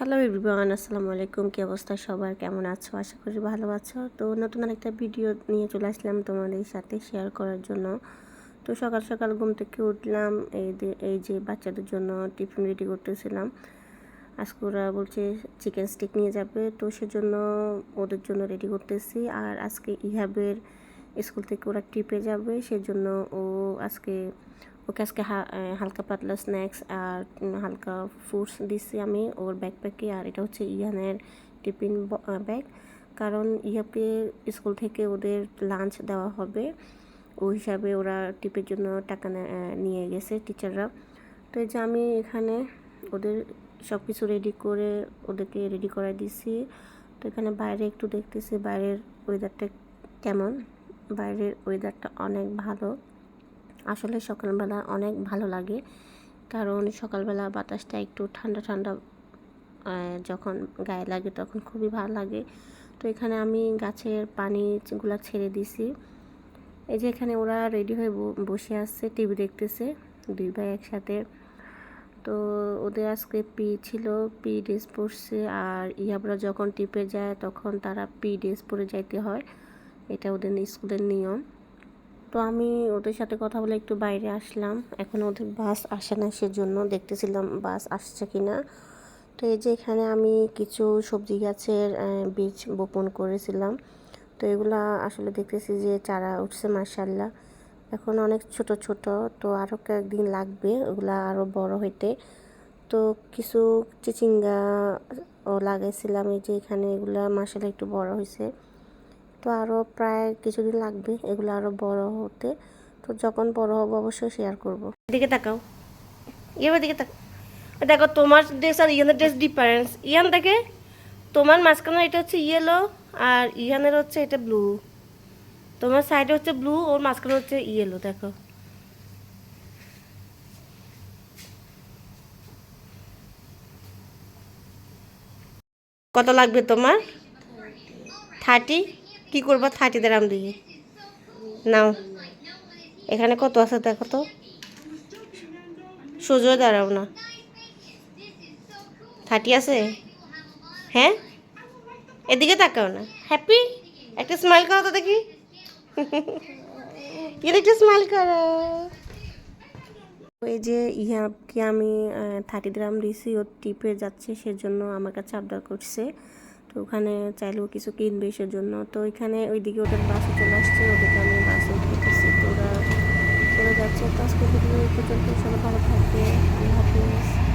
Hello everyone আসসালামু আলাইকুম। কী অবস্থা সবার? কেমন আছো? আশা করি ভালো আছো। তো নতুন আরেকটা ভিডিও নিয়ে চলে আসলাম তোমাদের সাথে শেয়ার করার জন্য। তো সকাল সকাল ঘুম থেকে উঠলাম, এই এই যে বাচ্চাদের জন্য টিফিন রেডি করতেছিলাম। আজকে ওরা বলছে চিকেন স্টিক নিয়ে যাবে। তো সেজন্য ওদের জন্য রেডি করতেছি। আর আজকে ইহাবের স্কুল থেকে ওরা ট্রিপে যাবে। সেজন্য ও আজকে ওকে আজকে হালকা পাতলা স্ন্যাক্স আর হালকা ফ্রুটস দিচ্ছি আমি ওর ব্যাকপ্যাকে আর এটা হচ্ছে ইয়ানের টিফিন ব্যাগ কারণ ইয়াপে স্কুল থেকে ওদের লাঞ্চ দেওয়া হবে। ওই হিসাবে ওরা টিপের জন্য টাকা নিয়ে গেছে টিচাররা তো এই যে আমি এখানে ওদের সব কিছু রেডি করে ওদেরকে রেডি করাই দিছি। তো এখানে বাইরে একটু দেখতেছি, বাইরের ওয়েদারটা কেমন? বাইরের ওয়েদারটা অনেক ভালো। আসলে সকালবেলা অনেক ভালো লাগে। কারণ সকালবেলা বাতাসটা একটু ঠান্ডা ঠান্ডা যখন গায়ে লাগে তখন খুবই ভালো লাগে। তো এখানে আমি গাছের পানিগুলো ছেড়ে দিছি। এই যে এখানে ওরা রেডি হয়ে বসে আসছে টিভি দেখতেছে, দুই ভাই একসাথে। তো ওদের আজকে পি ছিল, পি ড্রেস পরছে আর ইয়াবরা যখন টিপে যায় তখন তারা পি ড্রেস পরে যাইতে হয়। এটা ওদের স্কুলের নিয়ম। তো আমি ওদের সাথে কথা বলে একটু বাইরে আসলাম। এখন ওদের বাস আসে না সেজন্য দেখতেছিলাম বাস আসছে কি না তো এই যে এখানে আমি কিছু সবজি গাছের বীজ বপন করেছিলাম। তো এগুলা আসলে দেখতেছি যে চারা উঠছে মার্শাল্লাহ এখন অনেক ছোট ছোট, তো আরও কয়েকদিন লাগবে ওগুলা আরও বড় হইতে। তো কিছু চিচিঙ্গা ও লাগাইছিলাম, এই যে এখানে এগুলা মার্শাল্লাহ একটু বড় হয়েছে তো আরও প্রায় কিছুদিন লাগবে এগুলো আরও বড় হতে। তো যখন বড় হব অবশ্যই শেয়ার করব। দিকে তাকাও। এবার দিকে তাকাও দেখো, তোমার ড্রেস আর ইয়ানের ড্রেস ডিফারেন্স ইয়ান দেখে, তোমার মাঝখানে এটা হচ্ছে ইয়েলো আর ইয়ানের হচ্ছে এটা ব্লু তোমার সাইডে হচ্ছে ব্লু ওর মাঝখানে হচ্ছে ইয়েলো দেখো। কত লাগবে তোমার? থার্টি কি করবা? থার্টি দাম দিয়ে নাও। এখানে কত আছে দেখো তো? সোজো দাঁড়াও না। থার্টি আছে? হ্যাঁ? এদিকে তাকাও না। হ্যাপি? একটা স্মাইল করো তো দেখি। একটা স্মাইল করো। এই যে ইহাকে আমি থার্টি গ্রাম দিয়েছি, ও টিপে যাচ্ছে, সেজন্য আমার কাছে আবদার করছে। তো ওখানে চাইলেও কিছু কিনবে সেজন্য। তো ওইখানে ওইদিকে ওদের বাসে চলে আসছে, ওদেরকে আমি বাসে উঠেছি তো ওরা চলে যাচ্ছে। তো আজকে ভিডিও পর্যন্ত সবাই ভালো থাকবে। আল্লাহ হাফিজ।